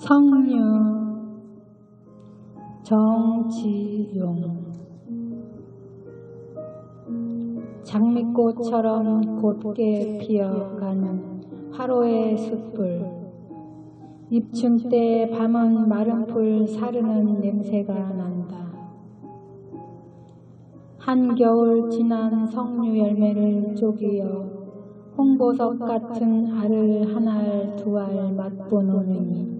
성류 정지용 장미꽃처럼 곧게 피어가는 화로의 숯불 입춘 때 밤은 마른 풀 사르는 냄새가 난다. 한겨울 지난 석류 열매를 쪼개어 홍보석 같은 알을 한 알 두 알 맛보노니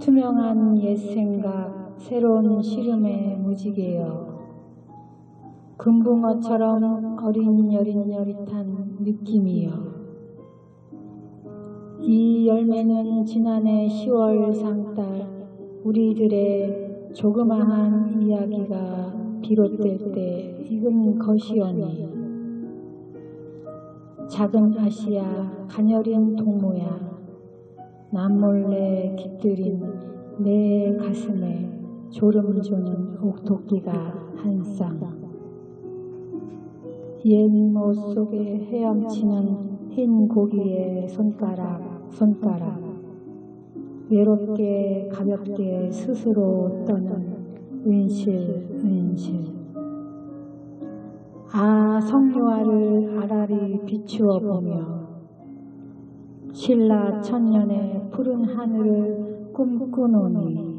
투명한 옛 생각 새로운 시름에 무지개여 금붕어처럼 어린 여릿여릿한 느낌이여. 이 열매는 지난해 10월 상달 우리들의 조그마한 이야기가 비롯될 때 익은 것이오니 작은 아시아 가녀린 동무야 남몰래 깃들인 내 가슴에 졸음 주는 옥토끼가 한 쌍. 옛모 속에 헤엄치는 흰 고기의 손가락, 손가락. 외롭게 가볍게 스스로 떠는 은실, 은실. 아, 성류화를 아라리 비추어 보며 신라 천년의 하늘을 꿈꾸노니